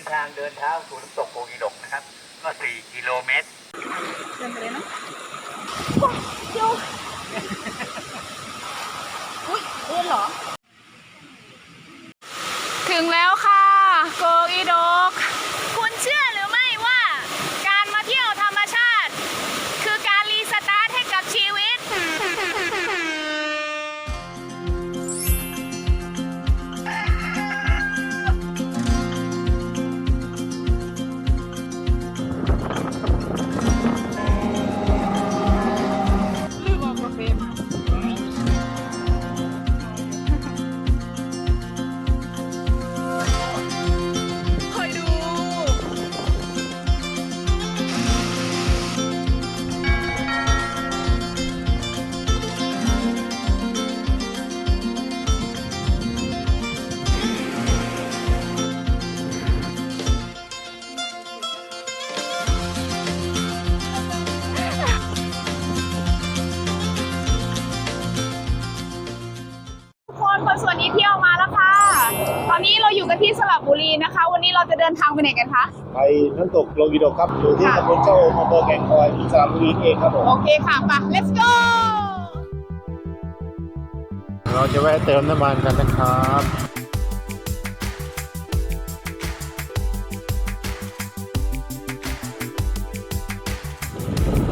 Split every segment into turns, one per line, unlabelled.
ส้นทางเดินเท้าสู่น้ำตกโพอีดกนะครับ ก็ 4 กิโลเมตร
เดินไปเลยเนาะโยอุ้ยเอ็นเหรอ ไปไหนกันคะ
ไปน้ำตกโลกิโดครับอยู่ที่
ค่ะ
ตำบลเจ้าโอมอำเภอแก่งคอยสระบุรีเองครับผม
โอเคค่ะไป let's go
เราจะแวะเติมน้ำมันกันนะครับ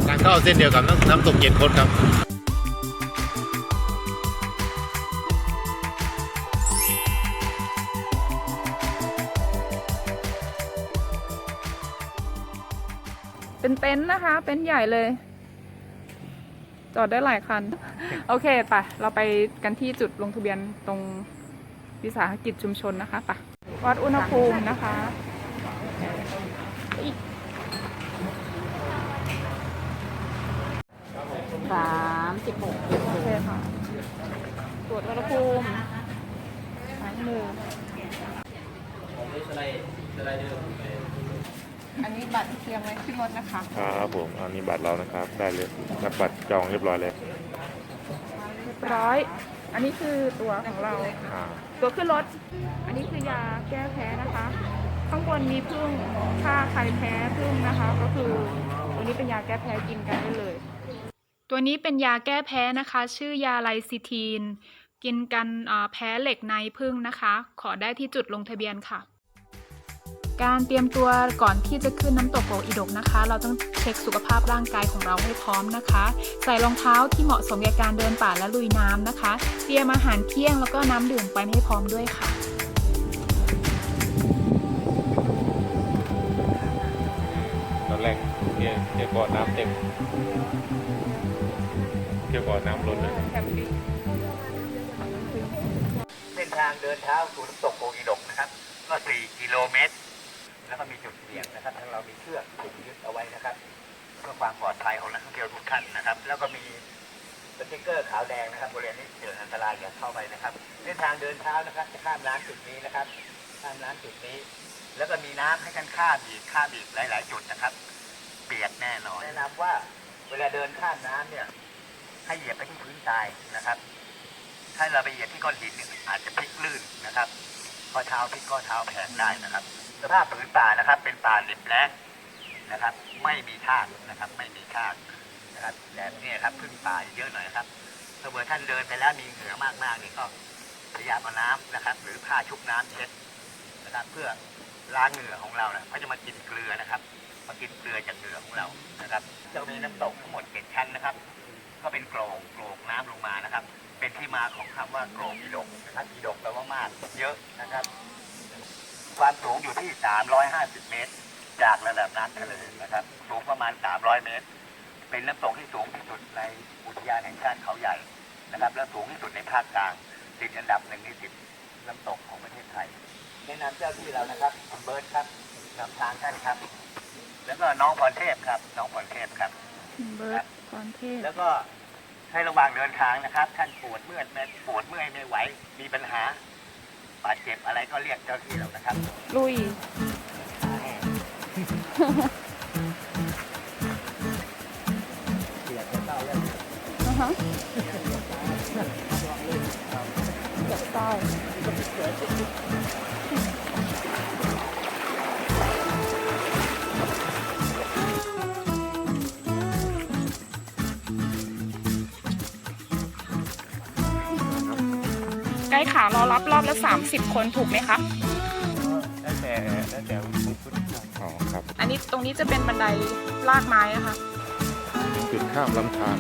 การเข้าเส้นเดียวกับน้ำน้ำตกเย็นคดครับ
ต็นท์นะคะ เต็นท์ใหญ่เลย จอดได้หลายคัน โอเคไปเราไปกันที่จุดลงทะเบียนตรงวิสาหกิจชุมชนนะคะไปวัดอุณหภูมินะคะอีกสามสิบหกโอเคค่ะ ตรวจอุณหภูมิล้างมือ อันนี้บัตรเตรียมไว้ขึ้นรถนะคะ
ครับผมอันนี้บัตรเรานะครับ ได้เลยรับบัตรจองเรียบร้อยเลย
เรียบร้อย อันนี้คือตัวของเรา
อ่า
ตัวขึ้นรถ อันนี้คือยาแก้แพ้นะคะ ข้างบนมีพึ่งถ้าใครแพ้พึ่งนะคะ ก็คือตัวนี้เป็นยาแก้แพ้กินกันได้เลย ตัวนี้เป็นยาแก้แพ้นะคะ ชื่อยาไลซิทีน กินกันอ่าแพ้เหล็กในพึ่งนะคะ ขอได้ที่จุดลงทะเบียนค่ะ การเตรียมตัวก่อนที่จะขึ้นน้ำตกโกอีดกนะคะ เราต้องเช็คสุขภาพร่างกายของเราให้พร้อมนะคะ ใส่รองเท้าที่เหมาะสมกับการเดินป่าและลุยน้ำนะคะ เตรียมอาหารเที่ยงแล้วก็น้ำดื่มไปให้พร้อมด้วยค่ะ
ตอนแรกเที่ยวเที่ยวก่อนน้ำเต็มเที่ยวก่อนน้ำล้นเลย
เส้นทางเดินเท้าสู่น้ำตกโพอีดกนะครับ ก็4กิโลเมตร แล้วก็มีจุดเสี่ยงนะครับทางเรามีเชือกผูกยึดเอาไว้นะครับเพื่อความปลอดภัยของนักท่องเที่ยวทุกท่านนะครับ แล้วก็มีสติ๊กเกอร์ขาวแดงนะครับบริเวณนี้เกิดอันตรายอย่าเข้าไปนะครับเส้นทางเดินเท้านะครับ จะข้ามน้ำจุดนี้นะครับ ข้ามน้ำจุดนี้ แล้วก็มีน้ำให้กันข้ามอีกข้ามอีกหลาย ๆ จุดนะครับ เปียกแน่นอนแนะนำว่าเวลาเดินข้ามน้ำเนี่ย ให้เหยียบไปที่พื้นทรายนะครับ ถ้าเราไปเหยียบที่ก้อนหินเนี่ยอาจจะพลิกลื่นนะครับข้อเท้าพลิกข้อเท้าแผลงได้นะครับ สภาพผืนป่านะครับ เป็นป่าหลิบแล้งนะครับ ไม่มีทากนะครับ ไม่มีทากนะครับแบบนี้ครับพึ่งป่าเยอะหน่อยครับถ้าเมื่อท่านเดินไปแล้วมีเหงื่อมากๆนี่ก็พยายามเอาน้ำนะครับ หรือผ้าชุบน้ำเช็ดนะครับเพื่อล้างเหงื่อของเรานะเขาจะมากินเกลือนะครับ มากินเกลือจากเหงื่อของเรานะครับจะมีน้ำตกทั้งหมดเจ็ดชั้นนะครับ ก็เป็นโกลงโกลงน้ำลงมานะครับ เป็นที่มาของคำว่าโกลงอีดกนะครับอีดกแปลว่ามากเยอะนะครับ ความสูงอยู่ที่ 350 เมตร จากระดับน้ำทะเลนะครับ สูงประมาณ 300 เมตร เป็นน้ำตกที่สูงที่สุดในอุทยานแห่งชาติเขาใหญ่นะครับ และสูงที่สุดในภาคกลาง ติดอันดับหนึ่งในสิบน้ำตกของประเทศไทย แนะนำเจ้าที่เรานะครับคุณเบิร์ตครับนำทางท่านครับ แล้วก็น้องพรเทพครับ น้องพรเทพครับ
เบิร์ดพรเทพ
แล้วก็ให้ระหว่างเดินทางนะครับ ท่านปวดเมื่อยไม่ปวดเมื่อยไม่ไหวมีปัญหา บาดเจ็บอะไรก็เรียกเจ้าที่เรานะครับ
ลุยอือฮะเกือบเศร้า ช้ขารอรับรอบละ 30 คนถูกไหมคะ
แล้วแต่แล้วแต่ผู้ผู้อ๋อครับ
อันนี้ตรงนี้จะเป็นบันไดลากไม้นะคะ
จุดข้ามลำธาร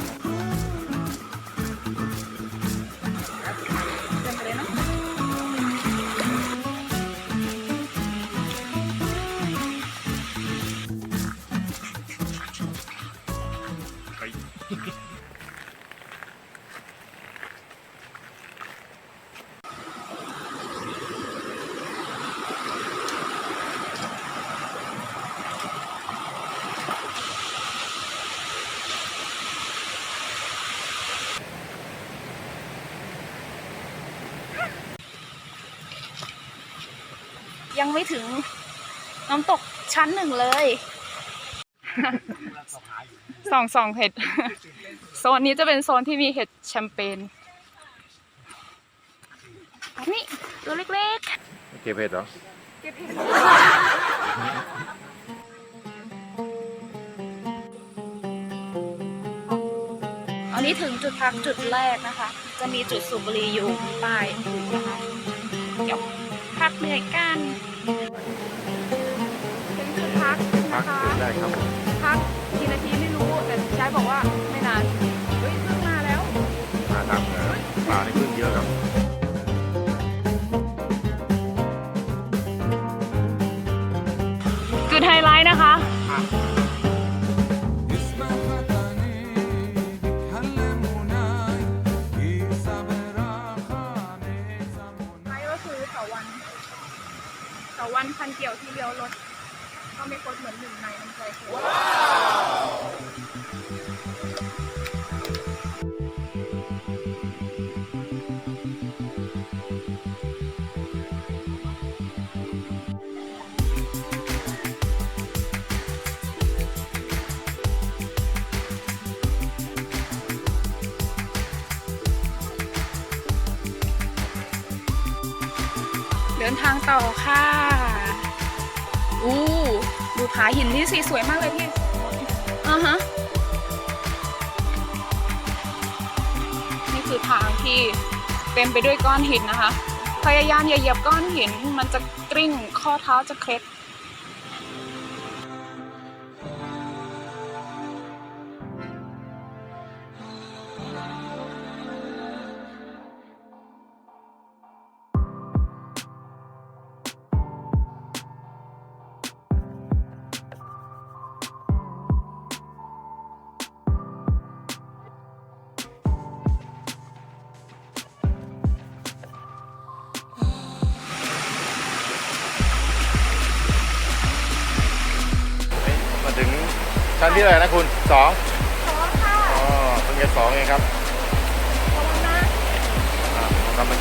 ยังไม่ถึงน้ำตกชั้นหนึ่งเลยส่องส่องเห็ด โซนนี้จะเป็นโซนที่มีเห็ดแชมเปญอันนี้ตัวเล็ก
เก็บเห็ดเหรอ
ๆเก็บเห็ดอันนี้ถึงจุดพักจุดแรกนะคะ จะมีจุดสูบบุหรี่อยู่มีป้ายอยู่นะคะเดี๋ยว พักเหนื่อยกันถึงจุดพัก
พัก
นะคะ
จุดได้ครับ
พักกี่นาทีไม่รู้ แต่ชายบอกว่าไม่นาน เฮ้ยเพิ่งมาแล้ว
มาครับเออปลาในพึ่งเยอะครับ
วันพันเกี่ยวที่เลี้ยวรถ ก็ไม่คดเหมือนหนึ่งในน้ำใจคือเดินทางต่อค่ะ ดูผาหินนี่สีสวยมากเลยพี่อ่าฮะนี่คือทางที่เต็มไปด้วยก้อนหินนะคะ พยายามอย่าเหยียบก้อนหิน มันจะกริ้งข้อเท้าจะเคล็ด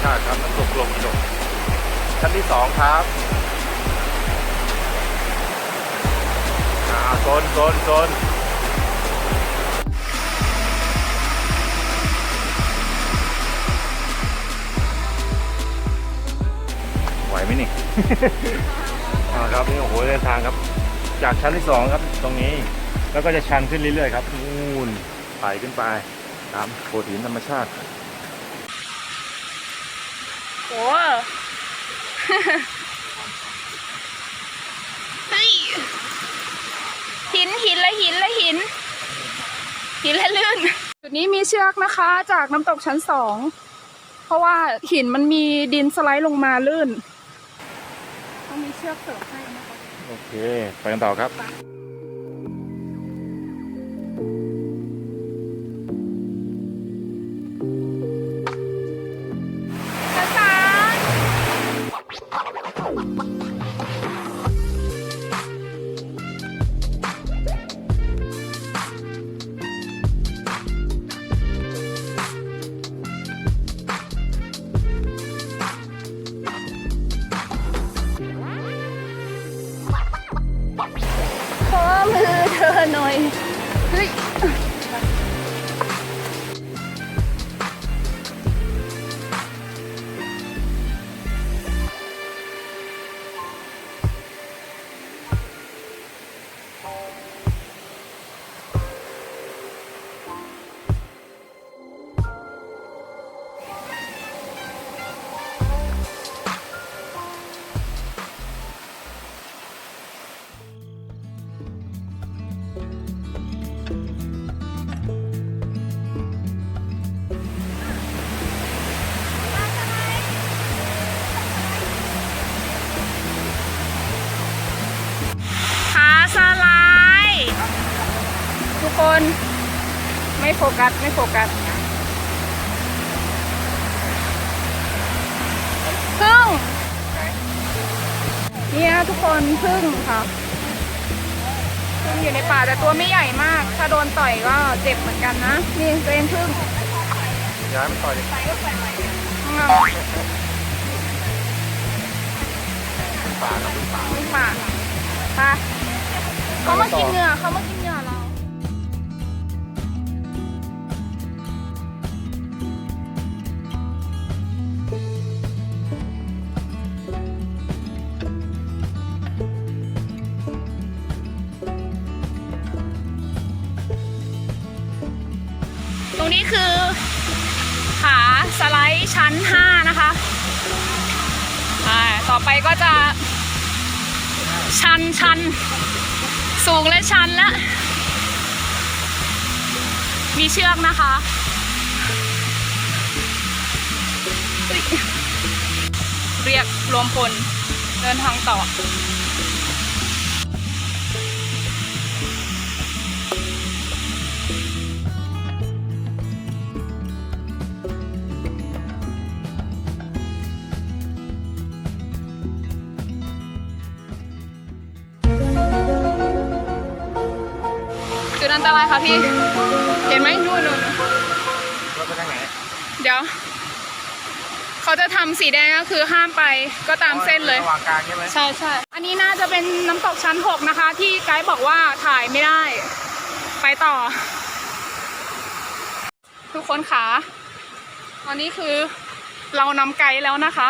ชาติครับน้ำตกลมกิโลชั้นที่สองครับอ่าโซนโซนโซนไหวไหมนี่ อ่าครับนี่โอ้โหเดินทางครับ จากชั้นที่สองครับตรงนี้ แล้วก็จะชันขึ้นเรื่อยๆครับนู่นไต่ขึ้นไปตามโขดหินธรรมชาติ
โอ้เฮ้ยหินหินและหินและหิน หินและลื่น จุดนี้มีเชือกนะคะ จากน้ำตกชั้นสอง เพราะว่าหินมันมีดินสไลด์ลงมาลื่น ต้องมีเชือกเสริมให้นะคะ
โอเค ไปกันต่อครับ
คน ไม่โฟกัส ไม่โฟกัสพึ่งเนี่ยทุกคนพึ่งค่ะพึ่งอยู่ในป่าแต่ตัวไม่ใหญ่มาก ถ้าโดนต่อยก็เจ็บเหมือนกันนะ นี่ตัวเองพึ่ง
ย้ายมันต่อยดิ
เอาพึ่งป่าพึ่งป่าไปเขามากินเหงื่อเขามากิน ชั้น 5 นะคะอ่าต่อไปก็จะ ชันชันสูงและชันและ มีเชือกนะคะเรียกรวมพลเดินทางต่อ ตรายค่ะพี่ เห็นไหมนู่นนู่น
รถไปทางไหน
เดี๋ยว เขาจะทำสีแดงก็คือห้ามไปก็ตามเส้นเลย
ระหว่างกลางใช่ไหม
ใช่ใช่ อันนี้น่าจะเป็นน้ำตกชั้น 6 นะคะ ที่ไกด์บอกว่าถ่ายไม่ได้ ไปต่อ ทุกคนคะตอนนี้คือเรานำไกด์แล้วนะคะ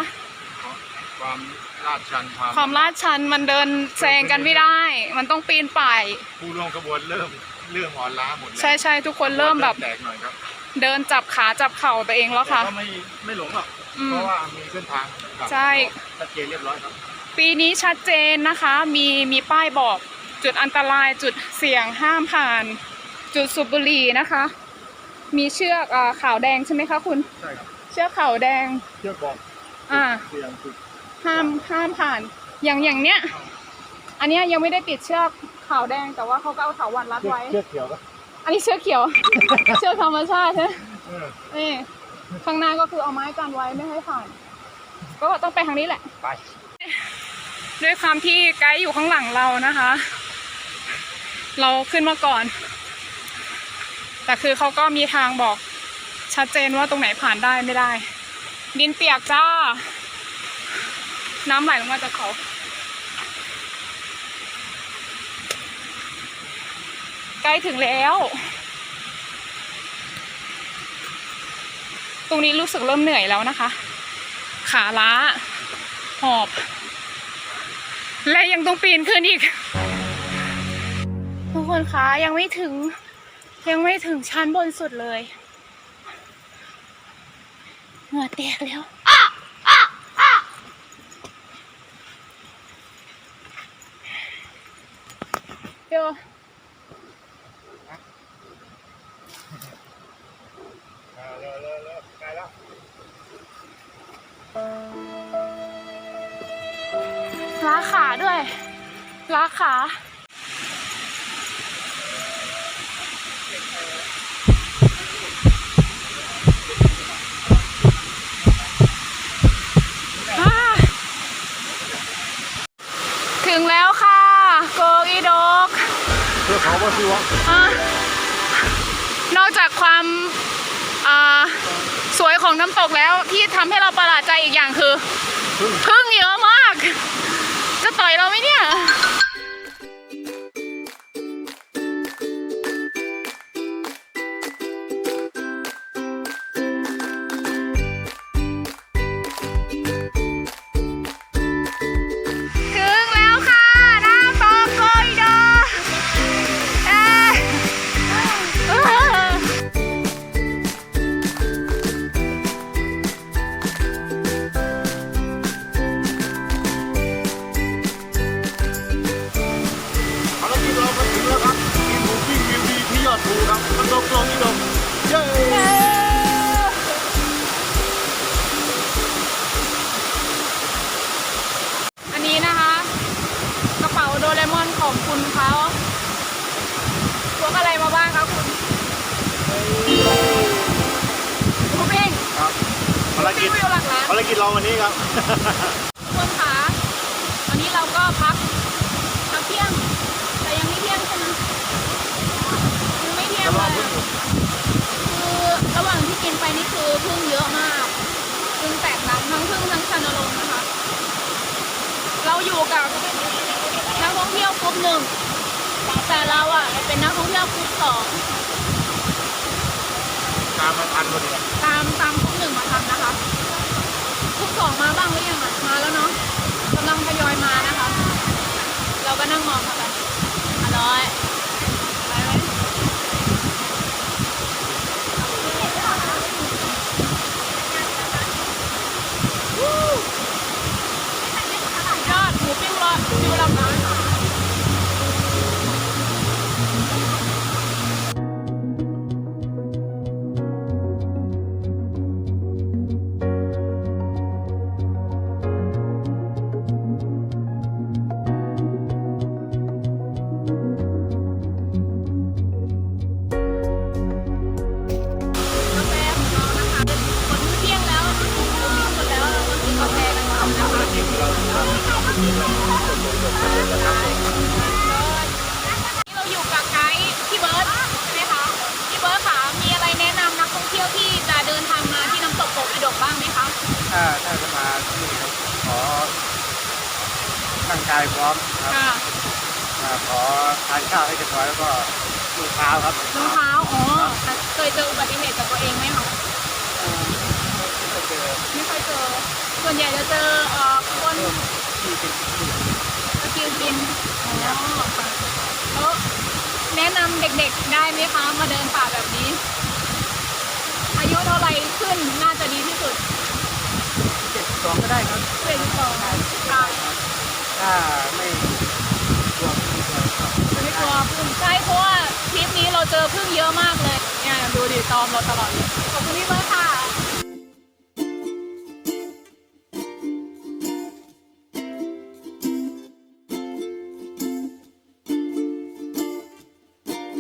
ความลาดชันความ
ความลาดชันมันเดินแซงกันไม่ได้ มันต้องปีนป่าย
ผู้ร่วมขบวนเริ่ม เริ่มอ่อนล้าหมดแล้ว
ใช่ใช่ทุกคนเริ่มแบบ
แตกหน่อยครับ
เดินจับขาจับเข่าตัวเองแล้วค่ะ
แต่ก็ไม่ไม่หลงหรอก
อืม
เพราะว่ามีเส้นทางครับ
ใช่
ชัดเจนเรียบร้อยครับ
ปีนี้ชัดเจนนะคะ มีมีป้ายบอกจุดอันตรายจุดเสี่ยงห้ามผ่าน จุดสูบบุหรี่นะคะ มีเชือกอาขาวแดงใช่ไหมคะคุณ
ใช่ครับ
เชือกขาวแดง
เชือกบอก
อ่า
เสียงจุด
ห้ามห้ามผ่าน อย่างอย่างเนี้ย อันเนี้ยยังไม่ได้ปิดเชือก ขาวแดงแต่ว่าเขาก็เอาเถาวันรัด
เชือก
ไว้
เชือกเขียวก็
อันนี้เชือกเขียว เชือกธรรมชาติใช่ไหม
เออ
นี่ข้างหน้าก็คือเอาไม้กันไว้ไม่ให้ผ่าน ก็ต้องไปทางนี้แหละ
ไป
ด้วยความที่ไกด์อยู่ข้างหลังเรานะคะ เราขึ้นมาก่อน แต่คือเขาก็มีทางบอกชัดเจนว่าตรงไหนผ่านได้ไม่ได้ ดินเปียกจ้า น้ำไหลลงมาจากเขา ใก ล้ถึงแล้ว ตรงนี้รู้สึกเริ่มเหนื่อยแล้วนะคะ ขาล้า หอบ และยังต้องปีนขึ้นอีก ทุกคนคะยังไม่ถึง ยังไม่ถึงชั้นบนสุดเลย เหงื่อแตกแล้วเดี๋ยว
เร็วเร็วเร็วใก ล้า
ขาด้วยล้าขาถึงแล้วค่ะโกอีดก
เพื่อเขาว่าชื่อว่า
อะนอกจากความ สวยของน้ำตกแล้วที่ทำให้เราประหลาดใจอีกอย่างคือพึ่งเยอะมาก จะต่อยเราไหมเนี่ย ของคุณเขาสกอะไรมาบ้างคะคุณคุณเอง
ครับภารกิจ
คุณอยู่หลังร้าน
ภารกิจเราวันนี้ครับ
ทุกคนคะวันนี้เราก็พักพักเที่ยง แต่ยังไม่เที่ยงใช่ไหมยังไม่เที่ยงเลยอะคือระหว่างที่กินไปนี่คือพึ่งเยอะมากพึ่งแตกน้ำทั้งพึ่งทั้งชานลงนะคะ เราอยู่กับนักท่องเที่ยวกลุ่มหนึ่งแต่เราอะเป็นนักท่องเที่ยวกลุ่มสอง
ตามมาทันพอดี
ตามตามางกายพร้อมค
รับค่ะมาขอทานข้าวให้เรียบร้อยแล้วก็ดูเท้าครับ
รองเท้าอ๋อเคยเจออุบัติเหตุกับตัวเองไหมคะ
เอ่อไม่เจอ
ไม่ค่อยเจอ ส่วนใหญ่จะเจอเอ่อคน
ที่เป็นที่
ตะคริวกินอ๋อค่ะแล้วแนะนำเด็กๆได้ไหมคะ มาเดินป่าแบบนี้ อายุเท่าไหร่ขึ้นน่าจะดีที่สุด
เจ็ดสองก็ได้ครับ
เป็นสองค่ะ
ถ้าไม่กลัวไม่กลัวครับ
ไม่กลัวพึ่งใช่เพราะว่าทริปนี้เราเจอพึ่งเยอะมากเลยเนี่ยดูดิตอมเราตลอดเลยขอบคุณพี่เบิร์ดค่ะ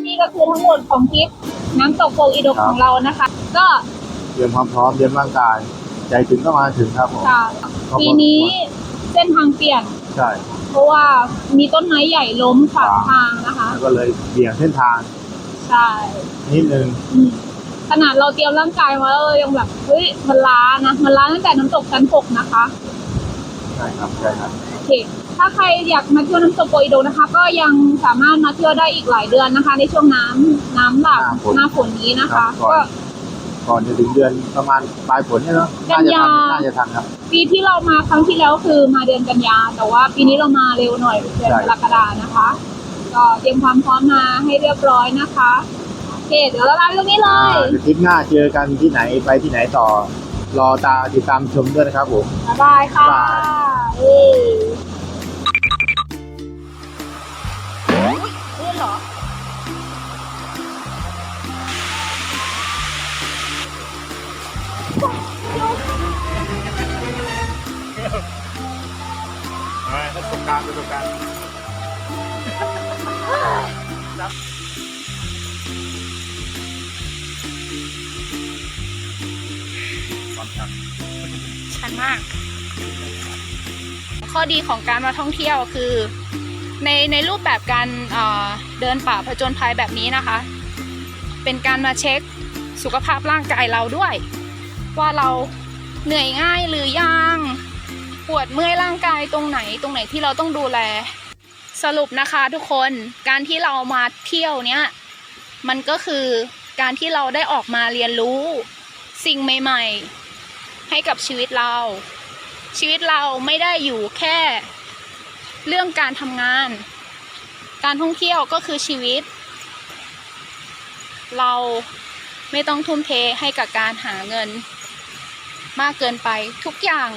นี่ก็คือทั้งหมดของทริปน้ำตกโปกอีดกของเรานะคะ ก็
เตรียมความพร้อมเตรียมร่างกาย ใจถึงก็มาถึงครับผม
ค่ะปีนี้เส้นทางเปลี่ยน
ใช่
เพราะว่ามีต้นไม้ใหญ่ล้มขวางทางนะคะ
แล้วก็เลยเบี่ยงเส้นทาง
ใช่
นิดนึง
อืมขนาดเราเตรียมร่างกายมาแล้วเรายังแบบเฮ้ยมันล้านะมันล้าตั้งแต่น้ำตกชั้นหกนะคะ
ใช่ครับใช่ครับ
โอเค ถ้าใครอยากมาเที่ยวน้ำตกโปรยโดนะคะ ก็ยังสามารถมาเที่ยวได้อีกหลายเดือนนะคะ ในช่วงน้ำน้ำหลากหน้าฝนนี้นะคะก็
ก่อน จะถึงเดือนประมาณปลายฝนเนี่ยเนาะ
กั
น่านจะ
ยา
ทันน่าจะทันครับ
ปีที่เรามาครั้งที่แล้วคือมาเดือนกันยา แต่ว่าปีนี้เรามาเร็วหน่อยเดือน
ใช่
กรกฎานะคะ ก็เตรียมความพร้อมมาให้เรียบร้อยนะคะโอเคเดี๋ยวเราลาไปตรงนี้เล
อ่ายเดี๋ยวทริปหน้าเจอกันที่ไหนไปที่ไหนต่อ รอตาติดตามชมด้วยนะครับผม
บ๊ายบายค่ะ ดีของการมาท่องเที่ยวคือ ในในรูปแบบการเเดินป่าผจญภัยแบบนี้นะคะ เป็นการมาเช็คสุขภาพร่างกายเราด้วย ว่าเราเหนื่อยง่ายหรือยังปวดเมื่อยร่างกายตรงไหนตรงไหนที่เราต้องดูแล สรุปนะคะทุกคนการที่เรามาเที่ยวเนี้ยมันก็คือการที่เราได้ออกมาเรียนรู้สิ่งใหม่ ๆ ให้กับชีวิตเรา ชีวิตเราไม่ได้อยู่แค่ เรื่องการทำงาน การท่องเที่ยวก็คือชีวิต เราไม่ต้องทุ่มเทให้กับการหาเงิน มากเกินไปทุกอย่าง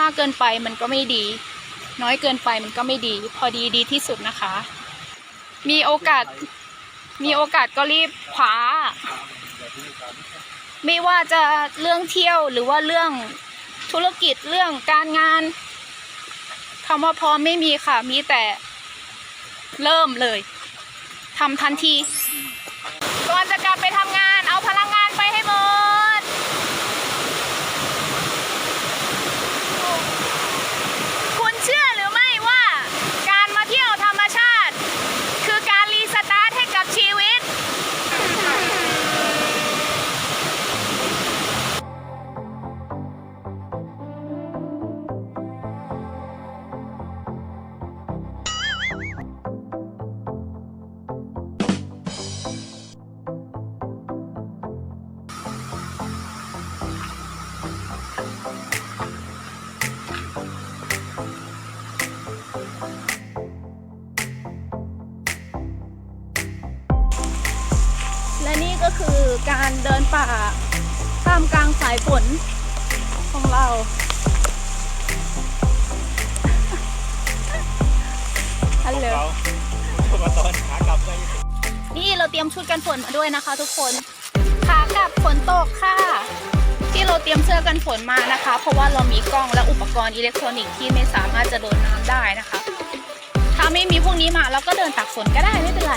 มากเกินไปมันก็ไม่ดี น้อยเกินไปมันก็ไม่ดี พอดีดีที่สุดนะคะ มีโอกาสมีโอกาสก็รีบคว้าไม่ว่าจะเรื่องเที่ยวหรือว่าเรื่อง ธุรกิจเรื่องการงานคำว่าพร้อมไม่มีค่ะ มีแต่เริ่มเลยทำทันที การเดินป่าท่ามกลางสายฝนของเรา ฮัลโหล
มาตอนขากลับไป
นี่เราเตรียมชุดกันฝนมาด้วยนะคะทุกคน ขากลับฝนตกค่ะ ที่เราเตรียมเสื้อกันฝนมานะคะ เพราะว่าเรามีกล้องและอุปกรณ์อิเล็กทรอนิกส์ที่ไม่สามารถจะโดนน้ำได้นะคะ ถ้าไม่มีพวกนี้มาเราก็เดินตากฝนก็ได้ไม่เป็นไร